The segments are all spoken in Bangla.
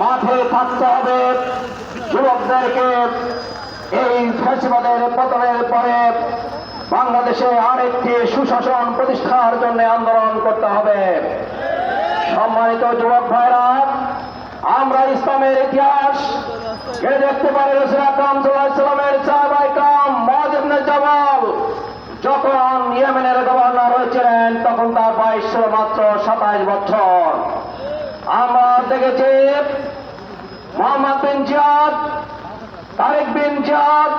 মাঠে থাকতে হবে। যুবকদেরকে এই ফেসবাদের পতনের পরে বাংলাদেশে আরেকটি সুশাসন প্রতিষ্ঠার জন্য আন্দোলন করতে হবে। সম্মানিত যুবক ভাইরা, আমরা ইসলামের ইতিহাস কে দেখতে পারি রসুলাম ইসলামের চাবাইকাম মহাজনে যখন ইয়েমেনের গভর্নর হয়েছিলেন, তখন তার বাইশ ছিল মাত্র সাতাইশ বছর। আমরা দেখেছি মোহাম্মদ বিন জিয়াদ, তারেক বিন জিয়াদ,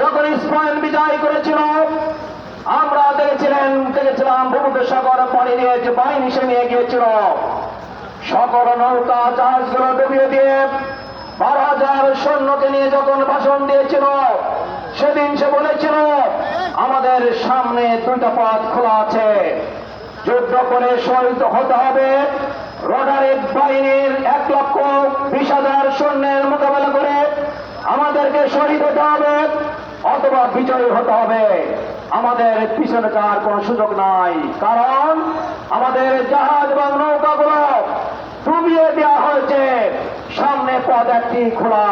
যখন স্পেন বিজয় করেছিল, আমরা দেখেছিলেন, দেখেছিলাম ভূমধ্যসাগর পানি নিয়ে যে বাহিনী সে নিয়ে গিয়েছিল সকল নৌকা, জাহাজগুলো ডুবিয়ে দিয়ে বারো হাজার সৈন্যকে নিয়ে যখন ভাষণ দিয়েছিল, সেদিন সে বলেছিল, আমাদের সামনে দুইটা পথ খোলা আছে। যুদ্ধ করে শহীদ হতে হবে রডারের বাহিনীর এক লক্ষ বিশ হাজার সৈন্যের মোকাবেলা করে আমাদেরকে শহীদ হতে হবে অথবা বিজয়ী হতে হবে। আমাদের পিছনে যাওয়ার কোন সুযোগ নাই, কারণ আমাদের জাহাজ এবং নৌকাগুলো ডুবিয়ে দেওয়া হয়েছে। সামনে পথ একটি খোলা।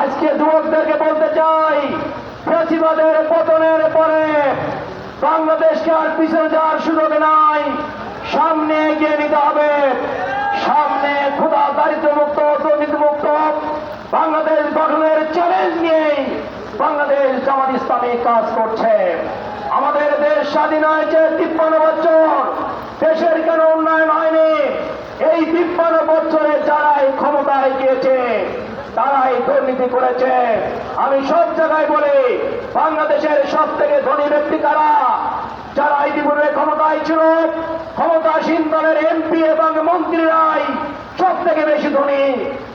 আজকে যুবকদেরকে বলতে চাই ফেসিবাদের পতনের পরে বাংলাদেশকে আর পিছনে যাওয়ার সুযোগ নাই। সামনে এগিয়ে নিতে হবে। সামনে ক্ষুদা দারিদ্র মুক্ত দুর্নীতি মুক্ত বাংলাদেশ গঠনের চ্যালেঞ্জ নিয়ে বাংলাদেশ জামাত ইসলামী কাজ করছে। আমাদের দেশ স্বাধীন হয়েছে তিপ্পান্ন বছর। দেশের কেন উন্নয়ন হয়নি। এই তিপ্পান্ন বছরে যারাই ক্ষমতায় গিয়েছে, তারাই দুর্নীতি করেছে। আমি সব জায়গায় বলি, বাংলাদেশের সব থেকে ধনী ব্যক্তি কারা? যারা ইতিপূর্বে ক্ষমতায় ছিল ক্ষমতাসীন দলের এমপি এবং মন্ত্রীরাই সব থেকে বেশি ধনী,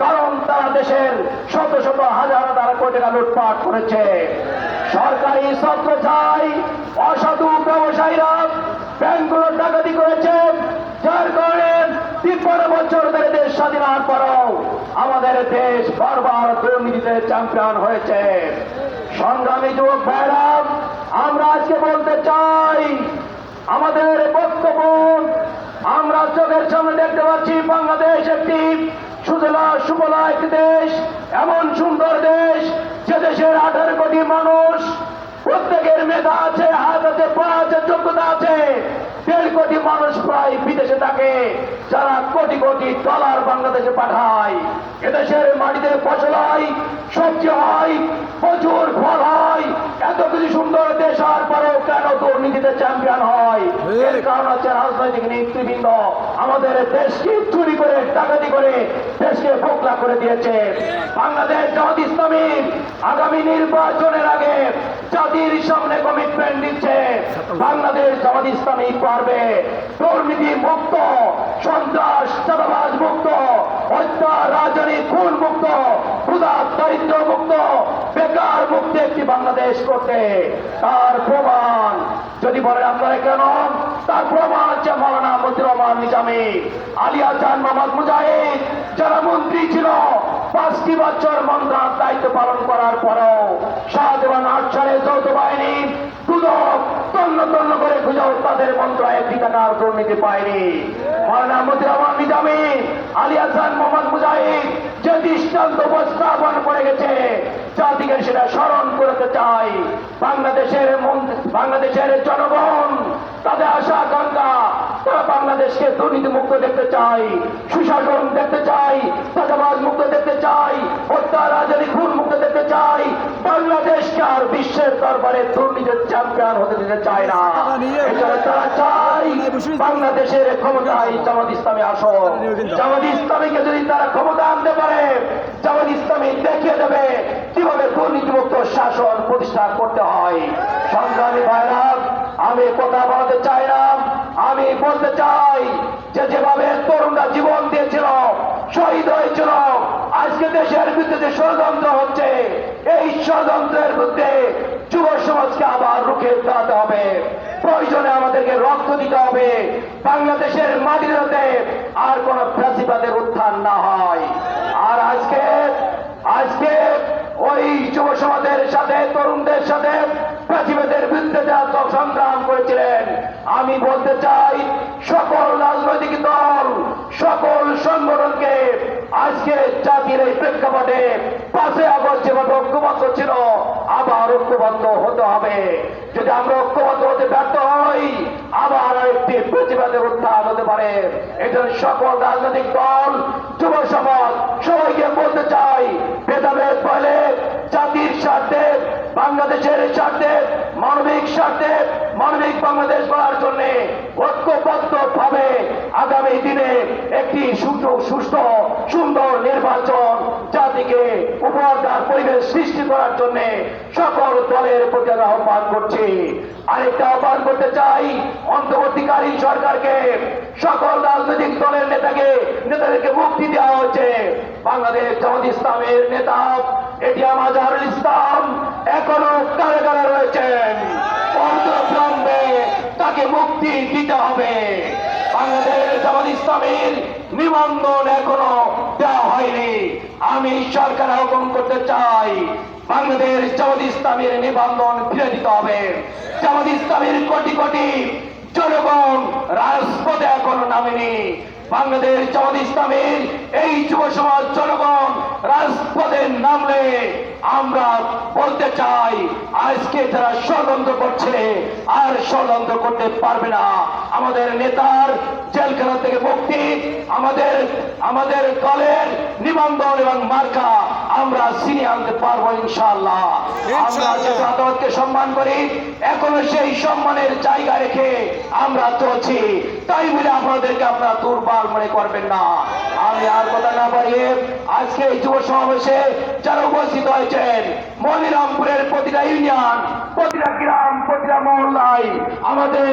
কারণ তারা দেশের শত শত হাজার হাজার কোটি টাকা লুটপাট করেছে। সরকারি ছত্র চাই, অসাধু ব্যবসায়ীরা ব্যাংকগুলো ডাকাতি করেছে, যার কারণে তিপ্পান্ন বছর ধরে দেশ স্বাধীন হওয়ার পরও আমাদের দেশ বারবার দুর্নীতিতে চ্যাম্পিয়ন হয়েছে। সংগ্রামী যুবক ভাইরা আমরা আজকে বলতে চাই, আমাদের বক্তব্য আমরা দেখতে পাচ্ছি বাংলাদেশ একটি সুজলা সুফলা একটি দেশ, এমন সুন্দর দেশ যে দেশের আঠারো কোটি মানুষ, প্রত্যেকের মেধা আছে, হাত আছে, পা আছে, যোগ্যতা আছে। দেড় কোটি মানুষ প্রায় বিদেশে থাকে, যারা কোটি কোটি ডলার বাংলাদেশে পাঠায়। এদেশের মাটিতে ফসল হয় প্রচুর ফল হয় এত কিছু সুন্দর দেশ হওয়ার পরেও দুর্নীতিতে চ্যাম্পিয়ন হয়। এর কারণ হচ্ছে রাজনৈতিক নেতৃবৃন্দ আমাদের দেশকে চুরি করে ডাকাতি করে দেশকে ফোকলা করে দিয়েছে। বাংলাদেশ জামাত ইসলামী আগামী নির্বাচনের আগে জাতির সামনে কমিটমেন্ট দিচ্ছে। বাংলাদেশ জামাত ইসলামী পারবে। দুর্নীতি মুক্ত সন্ত্রাস চাঁদাবাজ মুক্ত হত্যা রাজনী খুন মুক্ত ক্ষুদা দারিদ্র মুক্ত মুক্ত একটি বাংলাদেশ করতে, তার প্রমাণ যদি বলেন আপনারা কেন তার প্রমাণ হচ্ছে মৌলানা মতিউর রহমান নিজামী, আলিয়া চান মোহাম্মদ মুজাহিদ, যারা মন্ত্রী ছিল, পাঁচটি বছর মন্ত্রণার দায়িত্ব পালন করার পরেও সাত এবং আট সালে যৌথ বাহিনী দুদক তন্ন তন্ন করে খুঁজেও তাদের মন্ত্রণায় টাকার দুর্নীতি পায়নি। মৌলানা মতিউর রহমান নিজামী আলী হাসান মোহাম্মদ মুজাহিদ যে দৃষ্টান্ত উপস্থাপন করে গেছে জাতিকে সেটা স্মরণ করতে চাই। বাংলাদেশের বাংলাদেশের জনগণ, তাদের আশা, আকাঙ্ক্ষা, তারা বাংলাদেশকে দুর্নীতি মুক্ত দেখতে চাই, সুশাসন দেখতে চাই চাষাবাদ মুক্ত দেখতে চাই, হত্যা, রাজনীতি খুন মুক্ত দেখতে চাই, বাংলাদেশকে আর বিশ্বের দরবারে দুর্নীতির চ্যাম্পিয়ন হতে দিতে চায় না। তারা চাই, বাংলাদেশের ক্ষমতায় জামাত ইসলামী আসো জামাত ইসলামীকে যদি তারা ক্ষমতা আনতে পারে, জামাত ইসলামী দেখিয়ে দেবে কীভাবে দুর্নীতিমুক্ত শাসন প্রতিষ্ঠা করতে হয়। সংগ্রামী ভাইরা, আমি কথা বলতে চাই না, আমি বলতে চাই যে যেভাবে তরুণরা জীবন দিয়েছিল, শহীদ হয়েছিল আজকে দেশের বিরুদ্ধে ষড়যন্ত্র হচ্ছে, এই ষড়যন্ত্রের বিরুদ্ধে যুব সমাজকে আবার রুখে দাঁড়াতে হবে। প্রয়োজনে আমাদেরকে রক্ত দিতে হবে। বাংলাদেশের মাটিতে আর কোন ফ্যাসিবাদের উত্থান না হয়। আর আজকে আজকে ওই যুব সমাজের সাথে, তরুণদের সাথে ফ্যাসিবাদের বিরুদ্ধে যারা সংগ্রাম করেছিলেন, আমি বলতে চাই, সকল রাজনৈতিক দল, সকল সংগঠনকে আজকে জাতির এই প্রেক্ষাপটে পাঁচই আগস্ট যেভাবে ঐক্যবদ্ধ ছিল, আবার ঐক্যবদ্ধ হতে হবে। যদি আমরা ঐক্যবদ্ধ হতে ব্যর্থ হই, আবার একটি প্রতিবাদের উত্থান হতে পারে। এজন্য সকল রাজনৈতিক দল, যুব সমাজ, সবাইকে বলতে চাই, ভেদাভেদ বলে জাতির স্বার্থে, বাংলাদেশের স্বার্থে, মানবিক স্বার্থে, মানবিক বাংলাদেশ গড়ার জন্য ঐক্যবদ্ধ ভাবে আগামী দিনে একটি সুষ্ঠু সুস্থ সুন্দর নির্বাচন জাতিকে উপহার পরিবেশ সৃষ্টি করার জন্য সকল দলের প্রতি আহ্বান করছি। আরেকটা আহ্বান করতে চাই, অন্তর্বর্তীকালীন সরকারকে, সকল রাজনৈতিক দলের নেতাকে, নেতাদেরকে মুক্তি দেওয়া হচ্ছে বাংলাদেশ জামাত ইসলামের নেতা এটিএম আজহারুল ইসলাম এখনও কারাগারে রয়েছেন। অন্তর্গ্রামে তাকে মুক্তি দিতে হবে। ইসলামের নিবন্ধন এখনও দেওয়া হয়নি। আমি সরকার আহ্বান করতে চাই, বাংলাদেশ জামাত ইসলামের নিবন্ধন ফিরে দিতে হবে। জামাত ইসলামের কোটি কোটি জনগণ রাজপথে এখনও নামেনি। বাংলাদেশ জামাত ইসলামের এই যুব সমাজ জনগণ রাজপথে নামলে আমরা বলতে চাই আজকে যারা ষড়যন্ত্র করছে আর ষড়যন্ত্র করতে পারবে না। আমাদের নেতার জেলখানা থেকে মুক্তি আমাদের আমাদের দলের নিবন্ধন এবং মার্কা আমরা চিনিয়ে আনতে পারব ইনশাআল্লাহ। আমরা আদালতকে সম্মান করি এখনও সেই সম্মানের জায়গা রেখে আমরা চলছি তাই বলে আপনাদেরকে আপনারা দুর্বল মনে করবেন না। আমি আর কথা না বাড়িয়ে আজকে এই যুব সমাবেশে যারা উপস্থিত হয়েছেন মনিরামপুরের প্রতিটা ইউনিয়ন প্রতিটা গ্রাম প্রতিটা মহল্লায় আমাদের